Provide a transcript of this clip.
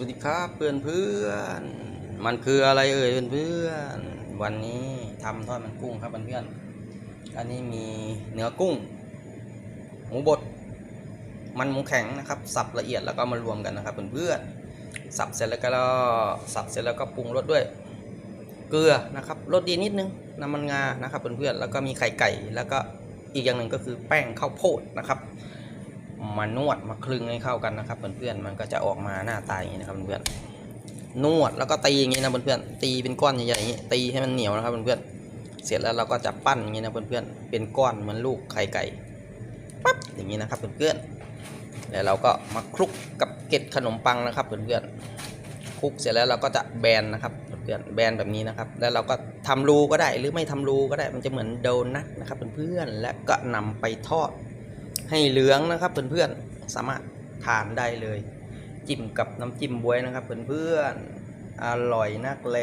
วัสดีครับเพื่อนเพื่อนมันคืออะไรเอ่ยเพื่อนเพื่อนวันนี้ทำทอดมันกุ้งครับเพื่อนเพื่อนอันนี้มีเนื้อกุ้ง หมูบด มันหมูแข็งนะครับสับละเอียดแล้วก็มารวมกันนะครับเพื่อนเพื่อนสับเสร็จแล้วก็สับเสร็จแล้วก็ปรุงรสด้วย เกลือนะครับรสดีนิดนึงน้ำมันงานะครับเพื่อนเพื่อนแล้วก็มีไข่ไก่ แล้วก็อีกอย่างหนึ่งก็คือแป้งข้าวโพดนะครับ มานวดมาคลึงให้เข้ากันนะครับ เพื่อนๆมันก็จะออกมาหน้าตาอย่างนี้นะครับเพื่อนๆนวดแล้วก็ตีอย่างนี้นะเพื่อนๆตีเป็นก้อนใหญ่ๆอย่างนี้ตีให้มันเหนียวนะครับเพื่อนๆเสร็จแล้วเราก็จะปั้นอย่างนี้นะเพื่อนๆเป็นก้อนเหมือนลูกไข่ไก่ปั๊บอย่างนี้นะครับเพื่อนๆแล้วเราก็มาคลุกกับเกล็ดขนมปังนะครับเพื่อนๆคลุกเสร็จแล้วเราก็จะแบนนะครับเพื่อนๆแบนแบบนี้นะครับ แล้วเราก็ทำรูก็ได้หรือไม่ทำรูก็ได้มันจะเหมือนโดนัทนะครับเพื่อนๆและก็นำไปทอด ให้เหลืองนะครับเพื่อนๆสามารถทานได้เลย จิ้มกับน้ำจิ้มบวยนะครับเพื่อนๆอร่อยนักแล